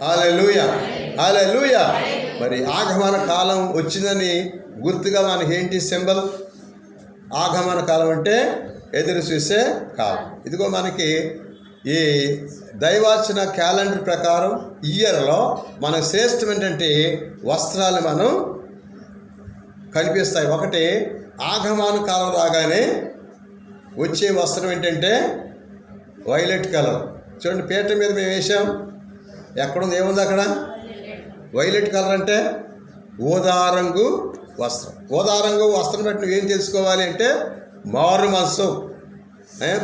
Hallelujah. Hallelujah. మరి ఆగమన కాలం వచ్చిందని గుర్తుగా మనకి ఏంటి సింబల్? ఆగమన కాలం అంటే ఎదురు చూసే కాలం. ఇదిగో మనకి ఈ దైవార్చన క్యాలెండర్ ప్రకారం ఇయర్లో మన శ్రేష్టం ఏంటంటే వస్త్రాలు మనం కనిపిస్తాయి. ఒకటి ఆగమాన కాలం రాగానే వచ్చే వస్త్రం ఏంటంటే వైలెట్ కలర్. చూడండి పీట మీద మేము వేసాం ఎక్కడుంది? ఏముంది అక్కడ? వైలెట్ కలర్ అంటే ఓదారంగు వస్త్రం. ఊదా రంగు వస్త్రం బట్టి నువ్వేం తెలుసుకోవాలి అంటే మారు మనసు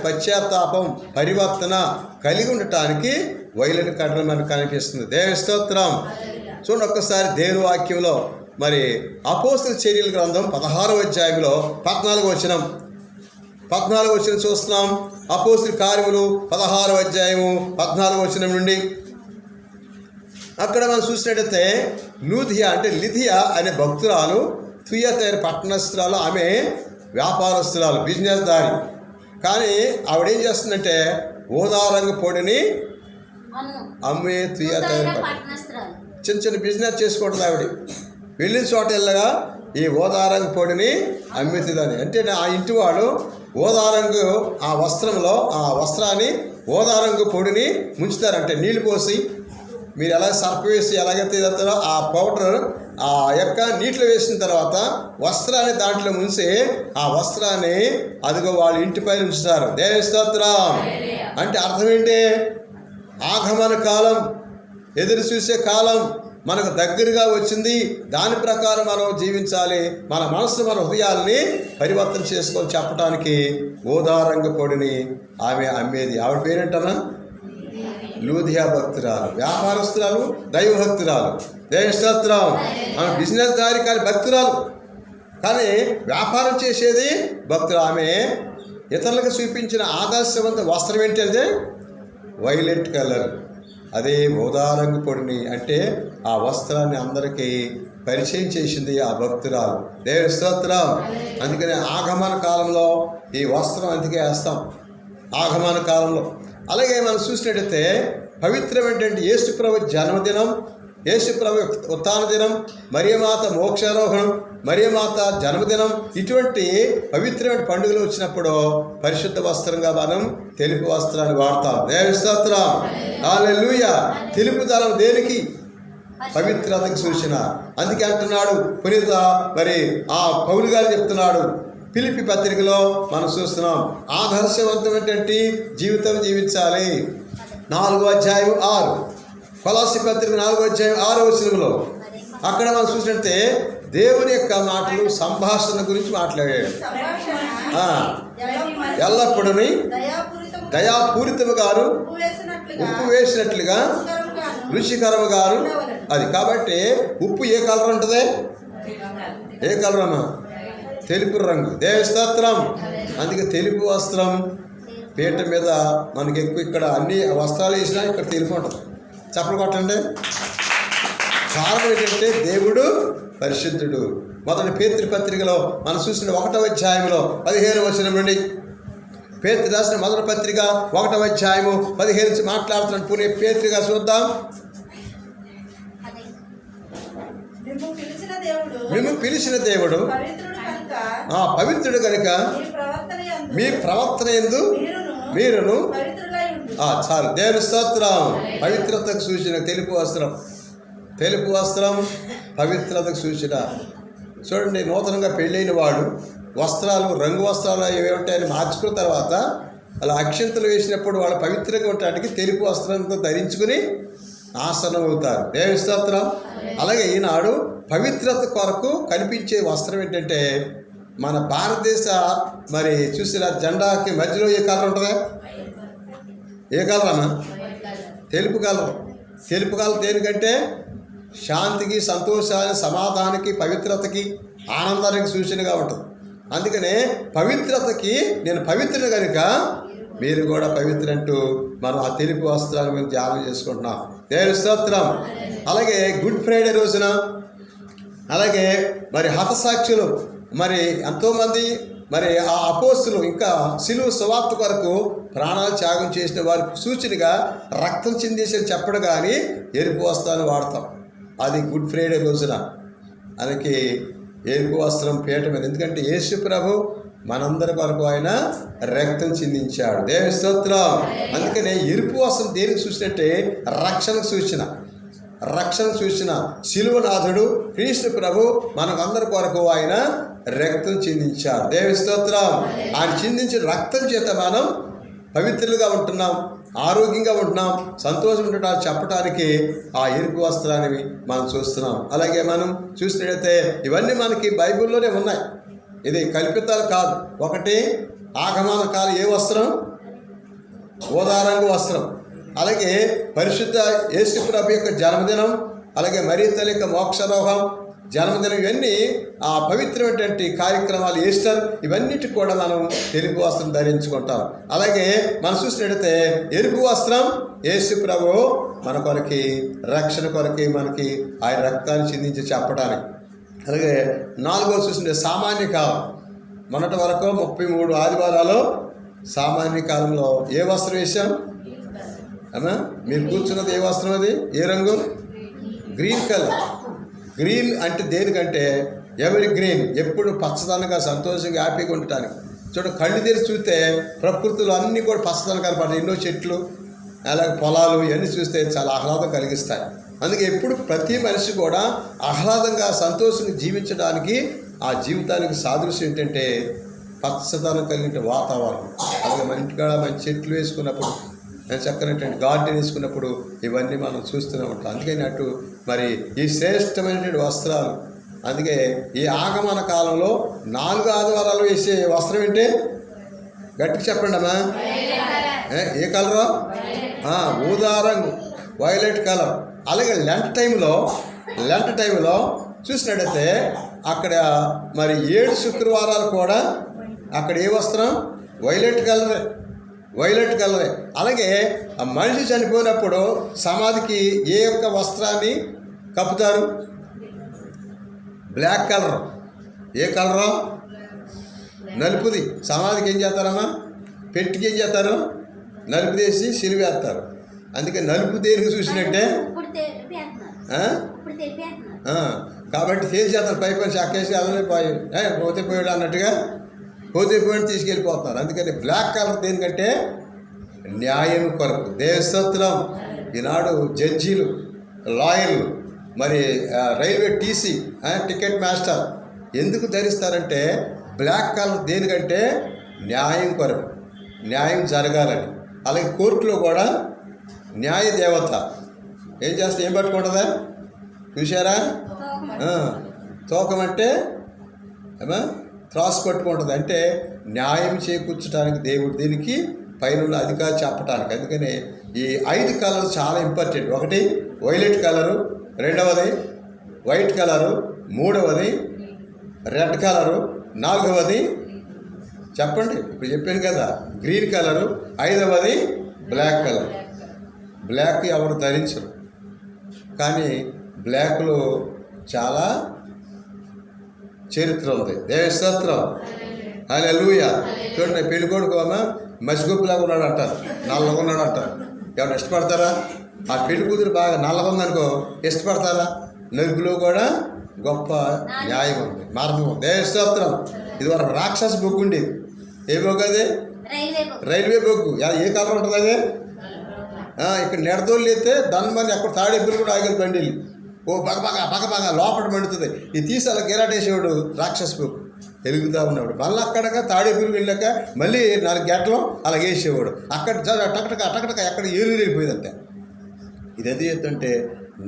పశ్చాత్తాపం పరివర్తన కలిగి ఉండటానికి వైలెట్ కలర్ మనకు కనిపిస్తుంది. దేవ స్తోత్రం. చూడండి ఒక్కసారి దేవుని వాక్యంలో మరి అపోస్తుల చర్యల గ్రంథం పదహారవ అధ్యాయంలో పద్నాలుగు వచనం. పద్నాలుగు వచ్చిన చూస్తున్నాం. అపోస్తుల కార్యములు పదహారవ అధ్యాయము పద్నాలుగు వచనం నుండి. అక్కడ మనం చూసినట్టయితే లూథియా అంటే లిథియా అనే భక్తురాలు తుయతైన పట్టణస్తురాలు ఆమె వ్యాపారస్తురాలు బిజినెస్ దారి కానీ ఆవిడేం చేస్తుందంటే ఊదారంగు పొడిని అమ్మే. తుయతైన చిన్న చిన్న బిజినెస్ చేసుకుంటుంది ఆవిడ. వెళ్ళిన చోట వెళ్ళగా ఈ ఓదారంగు పొడిని అమ్ముతుందని. అంటే ఆ ఇంటి వాడు ఓదారంగు ఆ వస్త్రంలో ఆ వస్త్రాన్ని ఓదారంగు పొడిని ముంచుతారంటే నీళ్ళు పోసి మీరు ఎలా సర్ప వేసి ఎలాగైతే చేస్తారో ఆ పౌడర్ ఆ యొక్క నీటిలో వేసిన తర్వాత వస్త్రాన్ని దాంట్లో ముంచి ఆ వస్త్రాన్ని అదిగో వాళ్ళ ఇంటిపై ఉంచుతారు. దేవస్తోత్రం అంటే అర్థం ఏంటి? ఆగమన కాలం ఎదురు చూసే కాలం మనకు దగ్గరగా వచ్చింది. దాని ప్రకారం మనం జీవించాలి. మన మనసు మన హృదయాల్ని పరివర్తన చేసుకొని చెప్పడానికి ఓదారంగ పొడిని ఆమె అమ్మేది. ఆవిడ పేరేంటనా లూధియా భక్తురాలు వ్యాపారస్తురాలు దైవ భక్తురాలు దైవస్తోత్రం ఆమె బిజినెస్ దారి కానీ భక్తురాలు. కానీ వ్యాపారం చేసేది భక్తులు. ఆమె ఇతరులకు చూపించిన ఆదర్శవంత వస్త్రం ఏంటంటే వైలెట్ కలర్. అదే రంగు పొడిని అంటే ఆ వస్త్రాన్ని అందరికీ పరిచయం చేసింది ఆ భక్తురాలు. దేవ స్తోత్రం అందుకనే ఆగమన కాలంలో ఈ వస్త్రం అందుకే వేస్తాం. ఆగమన కాలంలో. అలాగే మనం చూసినట్టయితే పవిత్రమైనటువంటి యేసుప్రభు జన్మదినం యేసుప్రభు ఉత్థాన దినం మరియమాత మోక్షారోహణం మరియమాత జన్మదినం ఇటువంటి పవిత్రమైన పండుగలు వచ్చినప్పుడు పరిశుద్ధ వస్త్రంగా మనం తెలుపు వస్త్రాన్ని వాడతాం. దేవస్తోత్రం హల్లెలూయా. తెలుపు దళం దేనికి? పవిత్రతకు సూచన. అందుకే అంటున్నాడు పునీత మరి ఆ పౌరు గారు చెప్తున్నాడు పిలిపి పత్రికలో మనం చూస్తున్నాం ఆదర్శవంతమైనటువంటి జీవితం జీవించాలి. నాలుగో అధ్యాయం ఆరు. కొలాసి పత్రిక నాలుగో అధ్యాయం ఆరో వచనంలో అక్కడ మనం చూసినట్టే దేవుని యొక్క మాటలు సంభాషణ గురించి మాట్లాడాడు. ఆ, దయాపూరితము గారు ఉప్పు వేసినట్లుగా రుచికరము గారు అది. కాబట్టి ఉప్పు ఏ కలర్ ఉంటుంది? ఏ కలర్ అమ్మా? తెలుపు రంగు. దేవస్తోత్రం అందుకే తెలుపు వస్త్రం. పీట మీద మనకి ఎక్కువ ఇక్కడ అన్ని వస్త్రాలు వేసినా ఇక్కడ తెలుపు చెప్పలు కొట్టండి. కారణం ఏంటంటే దేవుడు పరిశుద్ధుడు. మొదటి పేతృ పత్రికలో మనం చూసిన ఒకటవ అధ్యాయంలో పదిహేను వచనం నుండి. పేతృ రాసిన మొదటి పత్రిక ఒకటవ అధ్యాయము పదిహేను నుంచి మాట్లాడుతున్నాడు. పునే పేతృగా చూద్దాం. మిమ్ము పిలిచిన దేవుడు. మేము పిలిచిన దేవుడు. ఆ పవిత్రుడు కనుక మీ ప్రవర్తన ఎందు మీరును చాలు. దేవుని స్తోత్రం. పవిత్రతకు సూచన. తెలుపు వస్త్రం. తెలుపు వస్త్రం పవిత్రతకు సూచన. చూడండి నూతనంగా పెళ్ళైన వాడు వస్త్రాలు రంగు వస్త్రాలు ఏవి ఉంటాయని మార్చుకున్న తర్వాత అలా అక్షంతలు వేసినప్పుడు వాళ్ళు పవిత్రంగా ఉండటానికి తెలుపు వస్త్రంతో ధరించుకుని ఆసనం అవుతారు దేవి స్తోత్రం అలాగే ఈనాడు పవిత్రత కొరకు కనిపించే వస్త్రం ఏంటంటే మన భారతదేశ మరి చూసిన జెండాకి మధ్యలో ఏ కలర్ ఉంటుందా? ఏ కలర్ అన్న? తెలుపు కలర్. తెలుపు కలర్ దేనికంటే శాంతికి సంతోషానికి సమాధానానికి పవిత్రతకి ఆనందానికి సూచనగా ఉంటుంది. అందుకనే పవిత్రతకి నేను పవిత్రుడు కనుక మీరు కూడా పవిత్రంటూ మనం ఆ తెలుపు వస్త్రాలు మేము ధ్యానం చేసుకుంటున్నాం. దేవుని స్తోత్రం. అలాగే గుడ్ ఫ్రైడే రోజున అలాగే మరి హతసాక్షులు మరి ఎంతోమంది మరి ఆ అపోస్తులు ఇంకా సిలువ సువార్త కొరకు ప్రాణాలు త్యాగం చేసిన వారికి సూచనగా రక్తం చిందేసి చెప్పడం కానీ ఎరుపు వస్త్రాలు వాడతాం. అది గుడ్ ఫ్రైడే రోజున. మనకి ఎరుపు వస్త్రం పీట మీద. ఎందుకంటే యేసు ప్రభు మనందరి కొరకు ఆయన రక్తం చిందించాడు. దేవి స్తోత్రం. అందుకనే ఎరుపు వస్త్రం దేనికి చూసినట్టే రక్షణకు సూచన. రక్షణ సూచన. శిలువనాథుడు క్రీస్తు ప్రభు మనకందరి కొరకు ఆయన రక్తం చిందించాడు. దేవి స్తోత్రం. ఆయన చిందించిన రక్తం చేత మనం పవిత్రులుగా ఉంటున్నాం. ఆరోగ్యంగా ఉంటున్నాం సంతోషం ఉండటం చెప్పడానికి ఆ ఎరుపు వస్త్రాన్ని మనం చూస్తున్నాం. అలాగే మనం చూసినట్టయితే ఇవన్నీ మనకి బైబిల్లోనే ఉన్నాయి. ఇది కల్పితాలు కాదు. ఒకటి ఆగమన కాలు ఏ వస్త్రం? ఓదారంగు వస్త్రం. అలాగే పరిశుద్ధ యేసుప్రభు యొక్క జన్మదినం అలాగే మరీ తల్లి యొక్క మోక్షరోహం జన్మదినం ఇవన్నీ ఆ పవిత్రమైనటువంటి కార్యక్రమాలు ఈస్టర్ ఇవన్నిటి కూడా మనం తెలుపు వస్త్రం ధరించుకుంటాం. అలాగే మనం చూసినట్టయితే ఎరుపు వస్త్రం యేసు ప్రభు మన కొరకి రక్షణ కొరకి మనకి ఆయన రక్తాన్ని చిందించి చెప్పడానికి. అలాగే నాలుగో చూసిన సామాన్య కాలం. మొన్నటి వరకు ముప్పై మూడు ఆదివారాలు సామాన్య కాలంలో ఏ వస్త్రం వేసాం అమ్మా మీరు కూర్చున్నది ఏ వస్త్రం అది? ఏ రంగు? Green colour. గ్రీన్ అంటే దేనికంటే ఎవరి గ్రీన్? ఎప్పుడు పచ్చదనంగా సంతోషంగా హ్యాపీగా ఉండటానికి. చూడ కళ్ళు తెరిచి చూస్తే ప్రకృతిలో అన్నీ కూడా పచ్చదనం కనపడతాయి. ఎన్నో చెట్లు అలాగే పొలాలు ఇవన్నీ చూస్తే చాలా ఆహ్లాదం కలిగిస్తాయి. అందుకే ఎప్పుడు ప్రతి మనిషి కూడా ఆహ్లాదంగా సంతోషంగా జీవించడానికి ఆ జీవితానికి సాదృశ్యం ఏంటంటే పచ్చదనం కలిగిన వాతావరణం. అలాగే మన ఇంటికాడ మంచి చెట్లు వేసుకున్నప్పుడు చక్కనటువంటి గార్డెన్ వేసుకున్నప్పుడు ఇవన్నీ మనం చూస్తూనే ఉంటాం. అందుకని అటు మరి ఈ శ్రేష్టమైనటువంటి వస్త్రాలు అందుకే ఈ ఆగమన కాలంలో నాలుగు ఆదివారాలు వేసే వస్త్రం ఏంటి? గట్టికి చెప్పండి అమ్మా. ఏ- కలరు? ఊదా రంగు వైలెట్ కలర్. అలాగే లెంట్ టైంలో లెంట్ టైంలో చూసినట్టయితే అక్కడ మరి ఏడు శుక్రవారాలు కూడా అక్కడ ఏ వస్త్రం? వైలెట్ కలరే. వైలెట్ కలరే. అలాగే ఆ మనిషి చనిపోయినప్పుడు సమాధికి ఏ యొక్క వస్త్రాన్ని కప్పుతారు? Black colour. ఏ కలరు? నలుపుది. సమాధికి ఏం చేస్తారమ్మా? పెట్టికి ఏం చేస్తారు? నలుపు తీసి సిలివేస్తారు అందుకే నలుపు దేనికి చూసినట్టే? కాబట్టి తేల్చేస్తారు పై పని చక్కేసి అదలే పోయి పోతే పోయాడు అన్నట్టుగా పోతే పోయాడు తీసుకెళ్ళిపోతున్నారు. అందుకని బ్లాక్ కలర్ దేనికంటే న్యాయం కొరకు. దేశత్వం ఈనాడు జడ్జీలు లాయర్లు మరి రైల్వే టీసీ టికెట్ మాస్టర్ ఎందుకు ధరిస్తారంటే బ్లాక్ కలర్ దేనికంటే న్యాయం కొరకు. న్యాయం జరగాలని. అలాగే కోర్టులో కూడా న్యాయ దేవత ఏం చేస్తే ఏం పట్టుకుంటుందా? చూసారా తోకమంటే ఏమా క్రాస్ పట్టుకుంటుంది అంటే న్యాయం చేకూర్చడానికి దేవుడు దీనికి పైన అధికారులు అధికారి చెప్పడానికి అందుకని ఈ ఐదు కలర్స్ చాలా ఇంపార్టెంట్. ఒకటి వైలెట్ కలరు రెండవది వైట్ కలరు మూడవది రెడ్ కలరు నాలుగవది చెప్పండి. ఇప్పుడు చెప్పాను కదా గ్రీన్ కలరు ఐదవది బ్లాక్ కలర్. బ్లాక్ ఎవరు ధరించరు. కానీ బ్లాక్లో చాలా చరిత్ర ఉంది దేవస్తోత్రం అలా లూయ చూడండి పెళ్ళి కొడుకు అమ్మ మసిగొప్పులాగా ఉన్నాడు అంటారు నల్లగా ఉన్నాడు అంటారు ఎవరు ఇష్టపడతారా? ఆ పెళ్ళి కూతురు బాగా నల్లగా ఉందనుకో ఇష్టపడతారా? నలుపులో కూడా గొప్ప న్యాయం ఉంది మర్మం దేవస్తోత్రం ఇది ఒక రాక్షస బొగ్గు ఉండేది. ఏ బొగ్గు అది? రైల్వే బొగ్గు. ఏ కలర్ ఉంటుంది అది? ఇక్కడ నెడదోళ్ళు అయితే దాని మంది అక్కడ తాడేపులు కూడా ఆగిన బండిలు. ఓ బగ బగ లోపల మండుతుంది. ఈ తీసాల గిరాటేసేవాడు రాక్షస్ బుక్ ఎలుగుతూ ఉన్నాడు. మళ్ళీ అక్కడగా తాడేపులు వెళ్ళాక మళ్ళీ నాలుగు గంటలు అలా వేసేవాడు. అక్కడ టకటక టకటక ఎక్కడ ఏలు వెళ్ళిపోయిందంటే. ఇది ఎంత చెప్తుంటే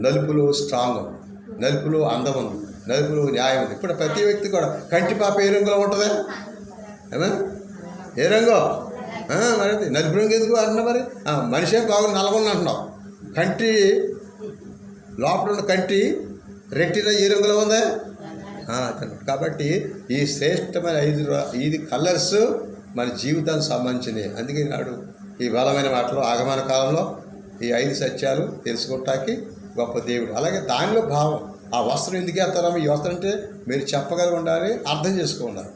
నలుపులో స్ట్రాంగ్ ఉంది. నలుపులో అందం ఉంది. నలుపులో న్యాయం ఉంది. ఇప్పుడు ప్రతి వ్యక్తి కూడా కంటి పాప ఏ రంగులో ఉంటుంది? ఏమా? ఏ రంగు? మరి నలుపు రంగు ఎందుకు అంటున్నా మరి? మనిషే బాగుంది నల్లగొండ అంటున్నావు కంటి లోపల ఉన్న కంటి రెట్టిన ఏ రంగులో ఉందా? కాబట్టి ఈ శ్రేష్టమైన ఐదు ఐదు కలర్స్ మన జీవితానికి సంబంధించినవి. అందుకే నాడు ఈ బలమైన మాటలు ఆగమన కాలంలో ఈ ఐదు సత్యాలు తెలుసుకుంటాకి గొప్ప దేవుడు. అలాగే దానిలో భావం ఆ వస్త్రం ఎందుకు వేస్తారో ఈ వస్త్రం అంటే మీరు చెప్పగలిగి ఉండాలి అర్థం చేసుకోండాలి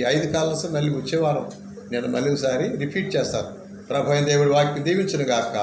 ఈ ఐదు కాలర్స్ మళ్ళీ వచ్చేవారం నేను మళ్ళీ ఒకసారి రిపీట్ చేస్తాను. ప్రభు దేవుడు దేవుడి వాక్యం దీవించును గాక